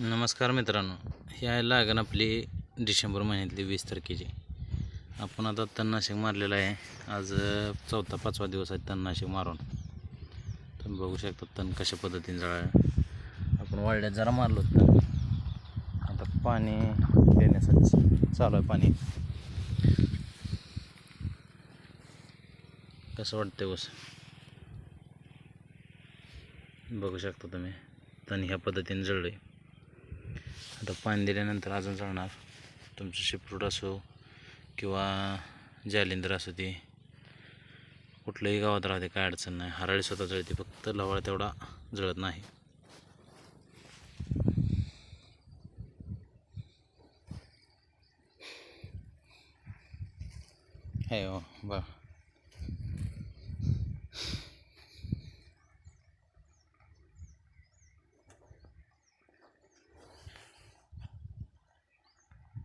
नमस्कार मित्रांनो. हे आहे लागण आपली डिसेंबर महिन्यातली वीस तारखेची. आपण आता तणनाशक मारलेलं आहे. आज चौथा पाचवा दिवस आहे तणनाशक मारून. तुम्ही बघू शकता तण कशा पद्धतीने जळा आपण वाळल्यात जरा मारलो तण आता पाणी देण्यासाठी चालू आहे पाणी. कसं वाटतं बस? बघू शकता तुम्ही. तण ह्या पद्धतीने जळलं आहे आता पाणी दिल्यानंतर अजून चालणार. तुमचं शिपरूट असो किंवा जालिंदर असो ते कुठल्याही गावात राहते काय अडचण नाही. हराळी स्वतः जळते फक्त लवाळ तेवढा जळत नाही. हे हो, बा